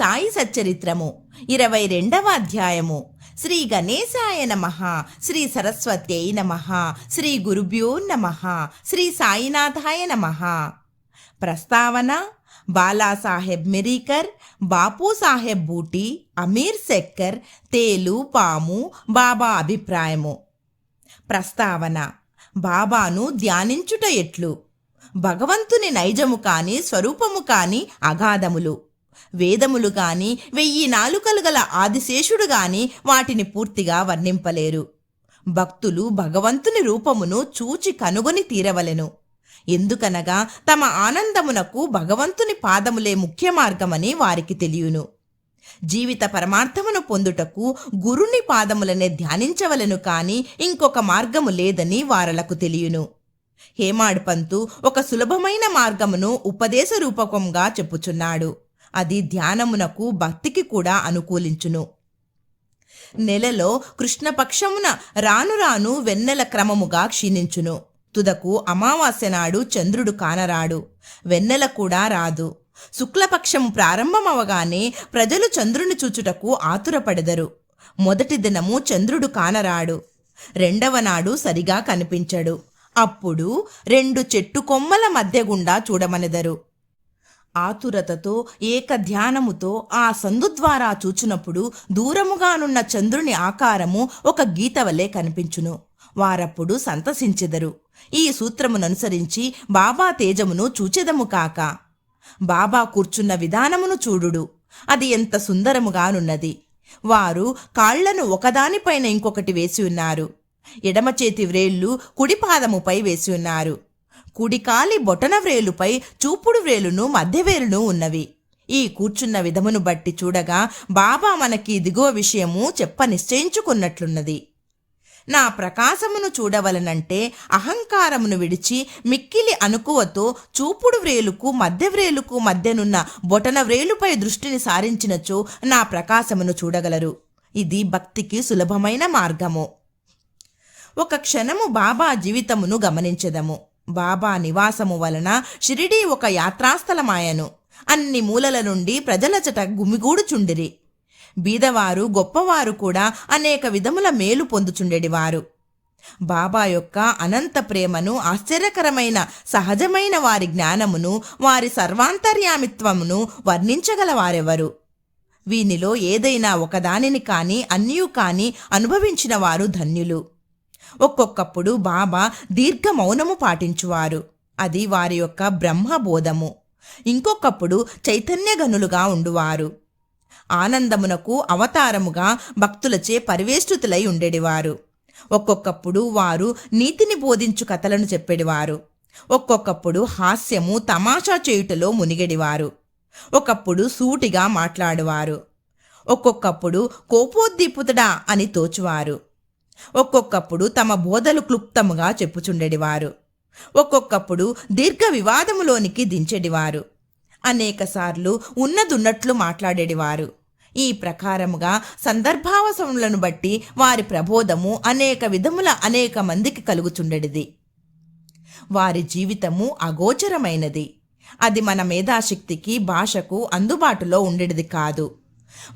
సాయి సచ్చరిత్రము. ఇరవై రెండవ అధ్యాయము. శ్రీ గణేశాయ నమ. శ్రీ సరస్వత్యై నమ. శ్రీ గురుభ్యో నమ. శ్రీ సాయినాథాయ నమ. ప్రస్తావన బాలాసాహెబ్ మిరీకర్ బాపూసాహెబ్ బూటి అమీర్ సెక్కర్ తేలు పాము బాబా అభిప్రాయము. ప్రస్తావన బాబాను ధ్యానించుట ఎట్లు? భగవంతుని నైజము కాని స్వరూపము కాని అగాధములు. వేదములు గాని వెయ్యి నాలుకలు గల ఆదిశేషుడు గాని వాటిని పూర్తిగా వర్ణింపలేరు. భక్తులు భగవంతుని రూపమును చూచి కనుగొని తీరవలెను. ఎందుకనగా తమ ఆనందమునకు భగవంతుని పాదములే ముఖ్య మార్గమని వారికి తెలియను. జీవిత పరమార్థమును పొందుటకు గురుని పాదములనే ధ్యానించవలెను కాని ఇంకొక మార్గము లేదని వారలకు తెలియను. హేమాడ్ పంతు ఒక సులభమైన మార్గమును ఉపదేశ రూపకంగా చెప్పుచున్నాడు. అది ధ్యానమునకు భక్తికి కూడా అనుకూలించును. నెలలో కృష్ణపక్షమున రాను రాను వెన్నెల క్రమముగా క్షీణించును. తుదకు అమావాస్య నాడు చంద్రుడు కానరాడు. వెన్నెల కూడా రాదు. శుక్లపక్షము ప్రారంభమవగానే ప్రజలు చంద్రుని చూచుటకు ఆతురపడెదరు. మొదటి దినము చంద్రుడు కానరాడు. రెండవ నాడు సరిగా కనిపించడు. అప్పుడు రెండు చెట్టు కొమ్మల మధ్య గుండా చూడమనెదరు. ఆతురతతో ఏక ధ్యానముతో ఆ సందు ద్వారా చూచినప్పుడు దూరముగానున్న చంద్రుని ఆకారము ఒక గీత వలె కనిపించును. వారప్పుడు సంతసించెదరు. ఈ సూత్రముననుసరించి బాబా తేజమును చూచెదము కాక. బాబా కూర్చున్న విధానమును చూడుడు. అది ఎంత సుందరముగానున్నది. వారు కాళ్ళను ఒకదానిపైన ఇంకొకటి వేసి ఉన్నారు. ఎడమ చేతి వ్రేళ్ళు కుడిపాదముపై వేసి ఉన్నారు. కుడికాలి బొటన వ్రేలుపై చూపుడు వ్రేలును మధ్యవేలును ఉన్నవి. ఈ కూర్చున్న విధమును బట్టి చూడగా బాబా మనకి దిగువ విషయము చెప్ప నిశ్చయించుకున్నట్లున్నది. నా ప్రకాశమును చూడవలనంటే అహంకారమును విడిచి మిక్కిలి అనుకువతో చూపుడు వ్రేలుకు మధ్య వ్రేలుకు మధ్యనున్న బొటన వ్రేలుపై దృష్టిని సారించినచో నా ప్రకాశమును చూడగలరు. ఇది భక్తికి సులభమైన మార్గము. ఒక క్షణము బాబా జీవితమును గమనించదము. బాబా నివాసము వలన షిరిడీ ఒక యాత్రాస్థలమాయను. అన్ని మూలల నుండి ప్రజలచట గుమిగూడుచుండిరి. బీదవారు గొప్పవారు కూడా అనేక విధముల మేలు పొందుచుండెడివారు. బాబా యొక్క అనంత ప్రేమను ఆశ్చర్యకరమైన సహజమైన వారి జ్ఞానమును వారి సర్వాంతర్యామిత్వమును వర్ణించగలవారెవరు? వీనిలో ఏదైనా ఒకదానిని కాని అన్యూ కాని అనుభవించిన వారు ధన్యులు. ఒక్కొక్కప్పుడు బాబా దీర్ఘ మౌనము పాటించువారు. అది వారి యొక్క బ్రహ్మబోధము. ఇంకొకప్పుడు చైతన్యగనులుగా ఉండువారు. ఆనందమునకు అవతారముగా భక్తులచే పరివేష్టితులై ఉండేడివారు ఒక్కొక్కప్పుడు వారు నీతిని బోధించు కథలను చెప్పేవారు ఒక్కొక్కప్పుడు హాస్యము తమాషా చేయుటలో మునిగడివారు ఒకప్పుడు సూటిగా మాట్లాడువారు. ఒక్కొక్కప్పుడు కోపోద్దీపుతడా అని తోచువారు. ఒక్కొక్కప్పుడు తమ బోధలు క్లుప్తముగా చెప్పుచుండెడివారు ఒక్కొక్కప్పుడు దీర్ఘ వివాదములోనికి దించెడివారు అనేకసార్లు ఉన్నదున్నట్లు మాట్లాడేడివారు ఈ ప్రకారముగా సందర్భావసములను బట్టి వారి ప్రబోధము అనేక విధముల అనేక మందికి కలుగుచుండెడిది. వారి జీవితము అగోచరమైనది. అది మన మేధాశక్తికి భాషకు అందుబాటులో ఉండేది కాదు.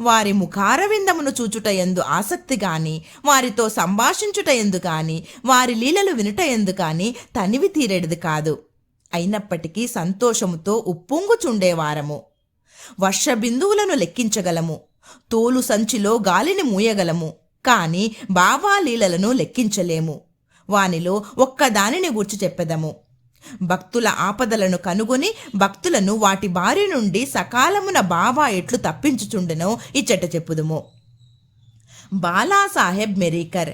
వారి ముఖారవిందమును చూచుట ఎందు ఆసక్తి గాని వారితో సంభాషించుట ఎందు కానీ వారి లీలలు వినుట ఎందు కాని తనివి తీరేడిది కాదు. అయినప్పటికీ సంతోషముతో ఉప్పొంగుచుండేవారము వర్ష బిందువులను లెక్కించగలము. తోలు సంచిలో గాలిని మూయగలము. కాని బాబా లీలలను లెక్కించలేము. వానిలో ఒక్కదానిని గూర్చి చెప్పెదము. భక్తుల ఆపదలను కనుగొని భక్తులను వాటి బారి నుండి సకాలమున బాబా ఎట్లు తప్పించుచుండెనో ఇచ్చట చెప్పుదుము. బాలాసాహెబ్ మెరీకర్.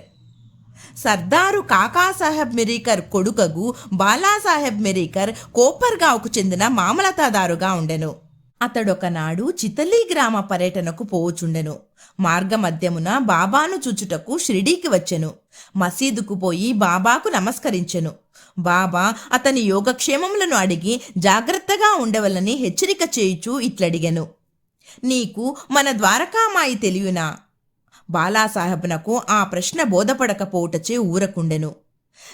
సర్దారు కాకాసాహెబ్ మెరీకర్ కొడుకగు బాలాసాహెబ్ మెరీకర్ కోపర్గావ్కు చెందిన మామలతాదారుగా ఉండెను. అతడొకనాడు చితలీ గ్రామ పర్యటనకు పోవుచుండెను. మార్గమధ్యమున బాబాను చూచుటకు షిరిడీకి వచ్చెను. మసీదుకు పోయి బాబాకు నమస్కరించెను. బాబా అతని యోగక్షేమములను అడిగి జాగ్రత్తగా ఉండవలని హెచ్చరిక చేయుచూ ఇట్లడిగెను. నీకు మన ద్వారకామాయి తెలియనా? బాలాసాహెబ్నకు ఆ ప్రశ్న బోధపడకపోవుటచే ఊరకుండెను.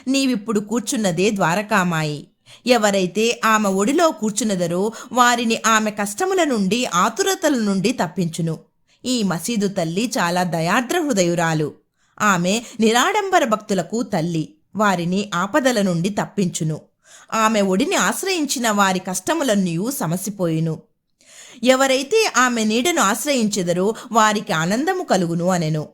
నీవిప్పుడు కూర్చున్నదే ద్వారకామాయి. ఎవరైతే ఆమె ఒడిలో కూర్చున్నదరో వారిని ఆమె కష్టముల నుండి ఆతురతల నుండి తప్పించును. ఈ మసీదు తల్లి చాలా దయార్ద్ర హృదయురాలు. ఆమె నిరాడంబర భక్తులకు తల్లి. వారిని ఆపదల నుండి తప్పించును. ఆమె ఒడిని ఆశ్రయించిన వారి కష్టములన్నీ సమసిపోయిను. ఎవరైతే ఆమె నీడను ఆశ్రయించెదరో వారికి ఆనందము కలుగును అనెను.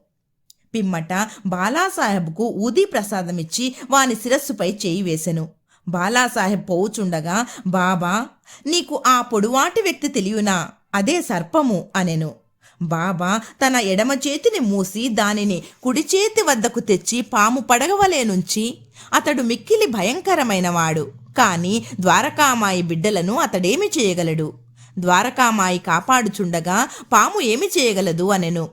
పిమ్మట బాలాసాహెబ్కు ఊదీ ప్రసాదమిచ్చి వాని శిరస్సుపై చేయి వేసెను. బాలాసాహెబ్ పోవుచుండగా బాబా నీకు ఆ పొడువాటి వ్యక్తి తెలియనా? అదే సర్పము అనెను. బాబా తన ఎడమ చేతిని మూసి దానిని కుడి చేతి వద్దకు తెచ్చి పాము పడగవలే నుంచి అతడు మిక్కిలి భయంకరమైనవాడు. కాని ద్వారకామాయి బిడ్డలను అతడేమి చేయగలడు? ద్వారకామాయి కాపాడుచుండగా పాము ఏమి చేయగలదు అనెను.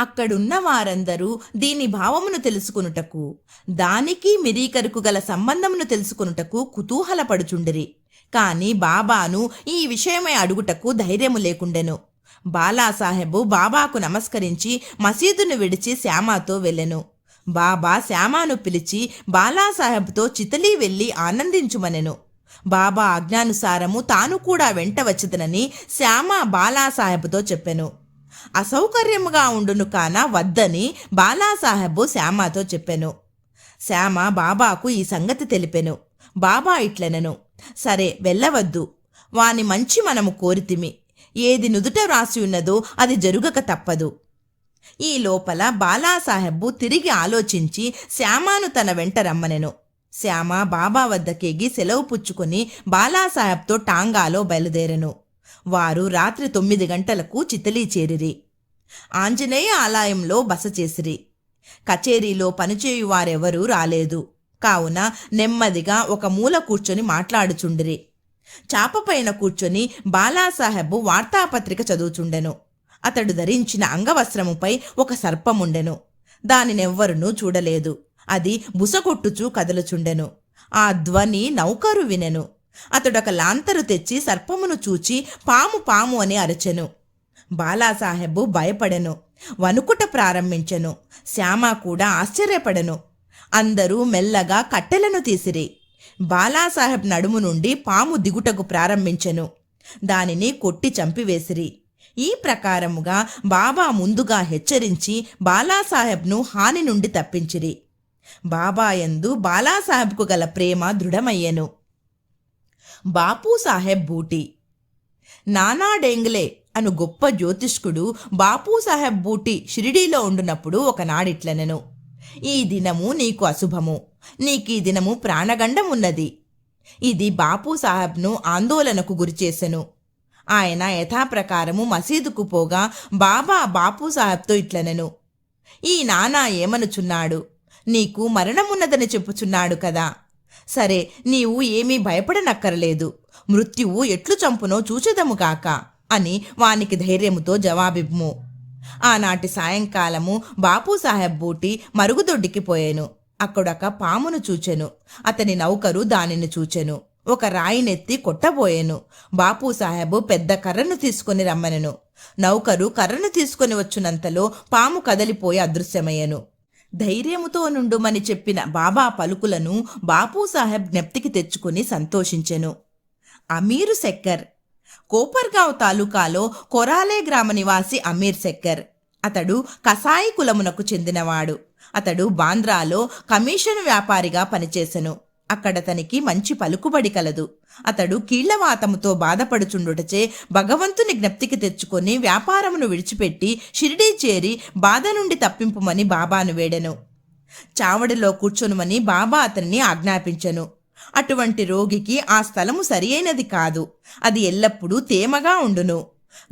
అక్కడున్న వారందరూ దీని భావమును తెలుసుకొనుటకు దానికి మిరీకరుకు గల సంబంధమును తెలుసుకొనుటకు కుతూహలపడుచుండిరి. కాని బాబాను ఈ విషయమై అడుగుటకు ధైర్యము లేకుండెను. బాలాసాహెబు బాబాకు నమస్కరించి మసీదును విడిచి శ్యామాతో వెళ్ళెను. బాబా శ్యామాను పిలిచి బాలాసాహెబ్తో చితలీ వెళ్ళి ఆనందించుమనెను. బాబా ఆజ్ఞానుసారము తాను కూడా వెంట వచ్చదనని శ్యామ బాలాసాహెబ్తో చెప్పెను. అసౌకర్యముగా ఉండును కాన వద్దని బాలాసాహెబు శ్యామతో చెప్పెను. శ్యామ బాబాకు ఈ సంగతి తెలిపెను. బాబా ఇట్లనెను. సరే వెళ్ళవద్దు. వాని మంచి మనము కోరితిమి. ఏది నుదుట వ్రాసి ఉన్నదో అది జరుగక తప్పదు. ఈ లోపల బాలాసాహెబ్బు తిరిగి ఆలోచించి శ్యామాను తన వెంట రమ్మనెను. శ్యామ బాబా వద్దకేగి సెలవు పుచ్చుకొని బాలాసాహెబ్తో టాంగాలో బయలుదేరెను. వారు రాత్రి తొమ్మిది గంటలకు చితలీ చేరిరి. ఆంజనేయ ఆలయంలో బస చేసిరి. కచేరీలో పనిచేయు వారెవరూ రాలేదు. కావున నెమ్మదిగా ఒక మూల కూర్చొని మాట్లాడుచుండిరి. చాపపైన కూర్చొని బాలాసాహెబ్ వార్తాపత్రిక చదువుచుండెను. అతడు ధరించిన అంగవస్త్రముపై ఒక సర్పముండెను. దానినెవ్వరునూ చూడలేదు. అది బుసకొట్టుచూ కదలుచుండెను. ఆ ధ్వని నౌకరు వినెను. అతడొక లాంతరు తెచ్చి సర్పమును చూచి పాము పాము అని అరచెను. బాలాసాహెబు భయపడెను. వణుకుట ప్రారంభించెను. శ్యామ కూడా ఆశ్చర్యపడెను. అందరూ మెల్లగా కట్టెలను తీసిరి. బాలాసాహెబ్ నడుము నుండి పాము దిగుటకు ప్రారంభించెను. దానిని కొట్టి చంపివేసిరి. ఈ ప్రకారముగా బాబా ముందుగా హెచ్చరించి బాలాసాహెబ్ను హాని నుండి తప్పించిరి. బాబాయందు బాలాసాహెబ్కు గల ప్రేమ దృఢమయ్యెను. బాపూసాహెబ్ బూటి. నానా డేంగ్లే అను గొప్ప జ్యోతిష్కుడు బాపూసాహెబ్ బూటి షిరిడీలో ఉండునప్పుడు ఒకనాడిట్లనెను. ఈ దినము నీకు అశుభము. నీకీ దినము ప్రాణగండమున్నది. ఇది బాపు సాహెబ్ను ఆందోళనకు గురిచేసెను ఆయన యథాప్రకారము మసీదుకు పోగా బాబా బాపు సాహెబ్తో ఇట్లనెను. ఈ నానా ఏమనుచున్నాడు? నీకు మరణమున్నదని చెప్పుచున్నాడు కదా. సరే నీవు ఏమీ భయపడనక్కరలేదు. మృత్యువు ఎట్లు చంపునో చూచెదము కాక అని వానికి ధైర్యముతో జవాబిమ్ము ఆనాటి సాయంకాలము బాపు సాహెబ్ బూటి మరుగుదొడ్డికి పోయాను. అక్కడొక పామును చూచెను. అతని నౌకరు దానిని చూచెను. ఒక రాయినెత్తి కొట్టబోయెను. బాపు సాహెబు పెద్ద కర్రను తీసుకుని రమ్మనెను. నౌకరు కర్రను తీసుకుని వచ్చినంతలో పాము కదలిపోయి అదృశ్యమయ్యను. ధైర్యముతో నుండుమని చెప్పిన బాబా పలుకులను బాపు సాహెబ్ జ్ఞప్తికి తెచ్చుకుని సంతోషించెను. అమీరు సెక్కర్ కోపర్గావ్ తాలూకాలో కొరాలే గ్రామ నివాసి అమీర్ సెక్కర్ అతడు కసాయి కులమునకు చెందినవాడు. అతడు బాంద్రాలో కమిషన్ వ్యాపారిగా పనిచేసెను. అక్కడతనికి మంచి పలుకుబడి కలదు. అతడు కీళ్ళవాతముతో బాధపడుచుండుటచే భగవంతుని జ్ఞప్తికి తెచ్చుకొని వ్యాపారమును విడిచిపెట్టి షిరిడీ చేరి బాధ నుండి తప్పింపుమని బాబాను వేడెను. చావడిలో కూర్చొనుమని బాబా అతనిని ఆజ్ఞాపించెను. అటువంటి రోగికి ఆ స్థలము సరియైనది కాదు. అది ఎల్లప్పుడూ తేమగా ఉండును.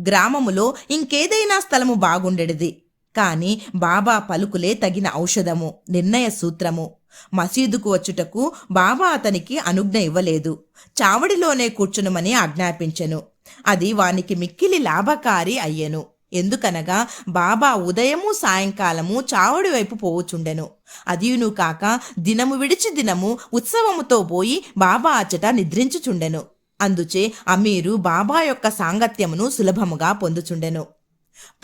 గ్రామములో ఇంకేదైనా స్థలము బాగుండెడిది. కాని బాబా పలుకులే తగిన ఔషధము నిర్ణయ సూత్రము. మసీదుకు వచ్చుటకు బాబా అతనికి అనుజ్ఞ ఇవ్వలేదు. చావడిలోనే కూర్చునుమని ఆజ్ఞాపించెను. అది వానికి మిక్కిలి లాభకారి అయ్యెను. ఎందుకనగా బాబా ఉదయము సాయంకాలము చావడి వైపు పోవుచుండెను. అదియును కాక దినము విడిచి దినము ఉత్సవముతో పోయి బాబా అచ్చట నిద్రించుచుండెను. అందుచే అమీరు బాబా యొక్క సాంగత్యమును సులభముగా పొందుచుండెను.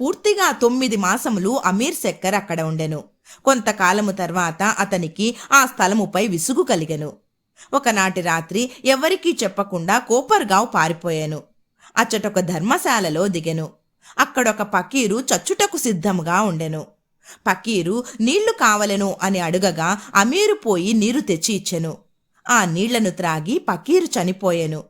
పూర్తిగా తొమ్మిది మాసములు అమీర్ శక్కర్ అక్కడ ఉండెను. కొంతకాలము తర్వాత అతనికి ఆ స్థలముపై విసుగు కలిగెను. ఒకనాటి రాత్రి ఎవరికీ చెప్పకుండా కోపర్గావ్ పారిపోయాను. అచ్చటొక ధర్మశాలలో దిగెను. అక్కడొక పకీరు చచ్చుటకు సిద్ధముగా ఉండెను. పకీరు నీళ్ళు కావలెను అని అడుగగా అమీరు పోయి నీరు తెచ్చి ఇచ్చెను. ఆ నీళ్ళను త్రాగి పకీరు చనిపోయెను.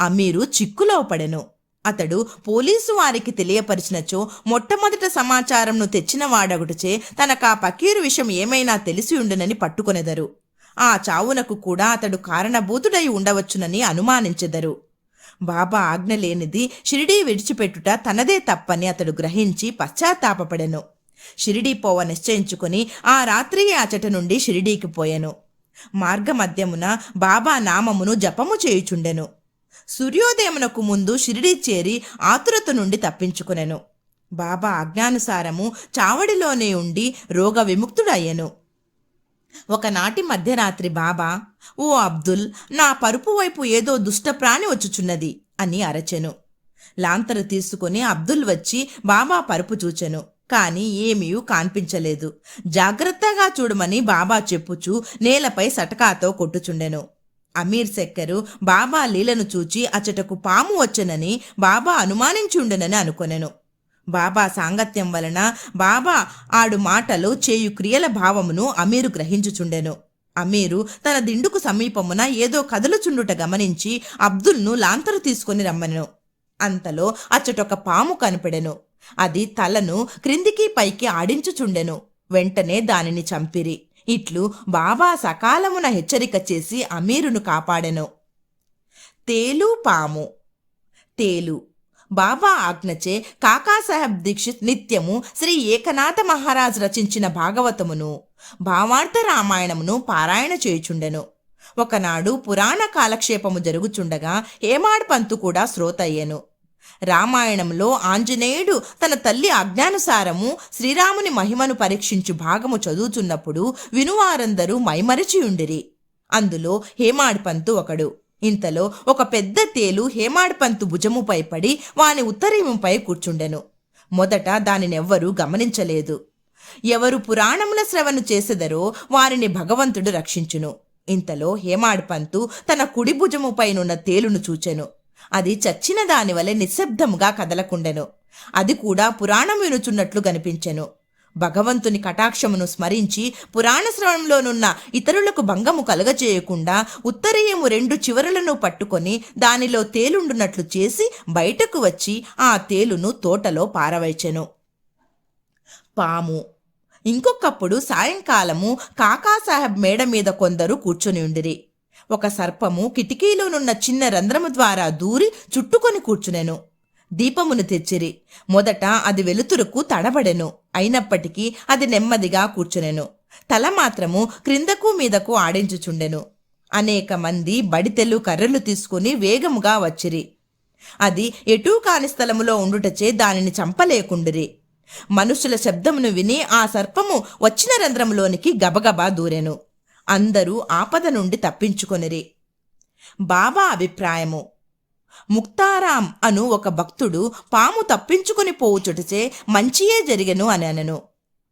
అమీరు చిక్కులో పడెను. అతడు పోలీసు వారికి తెలియపరిచినచో మొట్టమొదట సమాచారంను తెచ్చిన వాడగుటచే తనకా పకీరు విషయం ఏమైనా తెలిసి ఉండునని పట్టుకొనెదరు. ఆ చావునకు కూడా అతడు కారణభూతుడై ఉండవచ్చునని అనుమానించెదరు. బాబా ఆజ్ఞ లేనిది షిరిడీ విడిచిపెట్టుట తనదే తప్పని అతడు గ్రహించి పశ్చాత్తాపపడెను. షిరిడీ పోవ నిశ్చయించుకుని ఆ రాత్రి అచట నుండి షిరిడీకి పోయెను. మార్గమధ్యమున బాబా నామమును జపము చేయుచుండెను. సూర్యోదయమునకు ముందు షిరిడీ చేరి ఆతురత నుండి తప్పించుకునెను. బాబా ఆజ్ఞానుసారము చావడిలోనే ఉండి రోగ విముక్తుడయ్యను. ఒకనాటి మధ్యరాత్రి బాబా ఓ అబ్దుల్ నా పరుపు వైపు ఏదో దుష్టప్రాణి వచ్చుచున్నది అని అరచెను. లాంతరు తీసుకుని అబ్దుల్ వచ్చి బాబా పరుపు చూచెను. కాని ఏమీ కాన్పించలేదు. జాగ్రత్తగా చూడమని బాబా చెప్పుచూ నేలపై సటకాతో కొట్టుచుండెను. అమీర్ సెక్కరు బాబా లీలను చూచి అచటకు పాము వచ్చనని బాబా అనుమానించుండెనని అనుకొనెను. బాబా సాంగత్యం వలన బాబా ఆడు మాటలు చేయు క్రియల భావమును అమీరు గ్రహించుచుండెను. అమీరు తన దిండుకు సమీపమున ఏదో కదలుచుండుట గమనించి అబ్దుల్ను లాంతరు తీసుకొని రమ్మనెను. అంతలో అచ్చటొక పాము కనపడెను. అది తలను క్రిందికి పైకి ఆడించుచుండెను. వెంటనే దానిని చంపిరి. ఇట్లు బాబా సకాలమున హెచ్చరిక చేసి అమీరును కాపాడెను. తేలు పాము. తేలు. బాబా ఆజ్ఞచే కాకాసాహెబ్ దీక్షిత్ నిత్యము శ్రీ ఏకనాథ మహారాజ్ రచించిన భాగవతమును భావార్థ రామాయణమును పారాయణ చేయుచుండెను. ఒకనాడు పురాణ కాలక్షేపము జరుగుచుండగా హేమాడ్ పంతు కూడా శ్రోతయ్యెను. రామాయణంలో ఆంజనేయుడు తన తల్లి ఆజ్ఞానుసారము శ్రీరాముని మహిమను పరీక్షించు భాగము చదువుతున్నప్పుడు వినువారందరూ మైమరచియుండిరి అందులో హేమాడ్పంతు ఒకడు. ఇంతలో ఒక పెద్ద తేలు హేమాడ్పంతు భుజముపై పడి వాని ఉత్తరీయముపై కూర్చుండెను. మొదట దానినెవ్వరూ గమనించలేదు. ఎవరు పురాణముల శ్రవణ చేసెదరో వారిని భగవంతుడు రక్షించును. ఇంతలో హేమాడ్పంతు తన కుడి భుజముపైనున్న తేలును చూచెను. అది చచ్చిన దాని వలె నిశ్శబ్దముగా కదలకుండెను. అది కూడా పురాణం వినుచున్నట్లు కనిపించెను భగవంతుని కటాక్షమును స్మరించి పురాణ శ్రవణంలోనున్న ఇతరులకు భంగము కలగచేయకుండా ఉత్తరీయము రెండు చివరలను పట్టుకొని దానిలో తేలుండునట్లు చేసి బయటకు వచ్చి ఆ తేలును తోటలో పారవైచెను. పాము. ఇంకొకప్పుడు సాయంకాలము కాకాసాహెబ్ మేడ మీద కొందరు కూర్చుని ఉండిరి. ఒక సర్పము కిటికీలోనున్న చిన్న రంధ్రము ద్వారా దూరి చుట్టుకొని కూర్చునెను. దీపమును తెచ్చిరి. మొదట అది వెలుతురుకు తడబడెను. అయినప్పటికీ అది నెమ్మదిగా కూర్చునెను. తల మాత్రము క్రిందకు మీదకు ఆడించుచుండెను. అనేక మంది బడితెలు కర్రలు తీసుకుని వేగముగా వచ్చిరి. అది ఎటూ కాని స్థలములో ఉండుటచే దానిని చంపలేకుండిరి. మనుషుల శబ్దమును విని ఆ సర్పము వచ్చిన రంధ్రములోనికి గబగబా దూరెను. అందరూ ఆపద నుండి తప్పించుకొనిరి. బాబా అభిప్రాయము ముక్తారాం అను ఒక భక్తుడు పాము తప్పించుకుని పోవుచుటచే మంచియే జరిగెను అని అనను.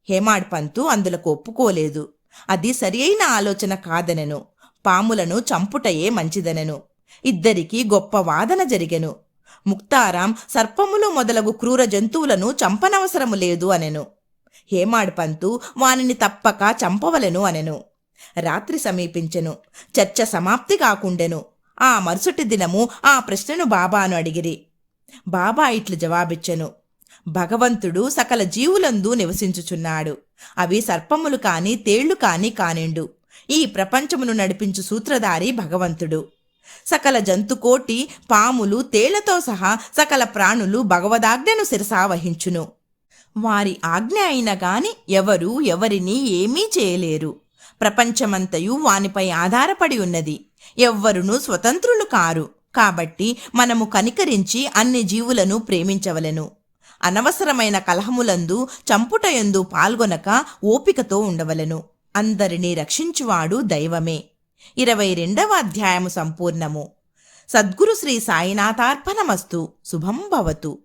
హేమాడ్ పంతు అందులకు ఒప్పుకోలేదు. అది సరియైన ఆలోచన కాదనెను. పాములను చంపుటయే మంచిదనెను. ఇద్దరికీ గొప్ప వాదన జరిగెను. ముక్తారాం సర్పములు మొదలగు క్రూర జంతువులను చంపనవసరము లేదు అనెను. హేమాడ్ పంతు వానిని తప్పక చంపవలెను అనెను. రాత్రి సమీపించెను. చర్చ సమాప్తి కాకుండెను. ఆ మరుసటి దినము ఆ ప్రశ్నను బాబాను అడిగిరి. బాబా ఇట్లు జవాబిచ్చెను. భగవంతుడు సకల జీవులందు నివసించుచున్నాడు. అవి సర్పములు కాని తేళ్ళు కాని కానిండు. ఈ ప్రపంచమును నడిపించు సూత్రధారి భగవంతుడు. సకల జంతుకోటి పాములు తేళ్ళతో సహా సకల ప్రాణులు భగవదాజ్ఞను శిరసా వహించును. వారి ఆజ్ఞ అయిన గాని ఎవరు ఎవరిని ఏమీ చేయలేరు. ప్రపంచమంతయు వానిపై ఆధారపడి ఉన్నది. ఎవ్వరునూ స్వతంత్రులు కారు. కాబట్టి మనము కనికరించి అన్ని జీవులను ప్రేమించవలెను. అనవసరమైన కలహములందు చంపుటయందు పాల్గొనక ఓపికతో ఉండవలెను. అందరినీ రక్షించువాడు దైవమే. ఇరవై రెండవ అధ్యాయము సంపూర్ణము. సద్గురు శ్రీ సాయినాథార్పణమస్తు. శుభం భవతు.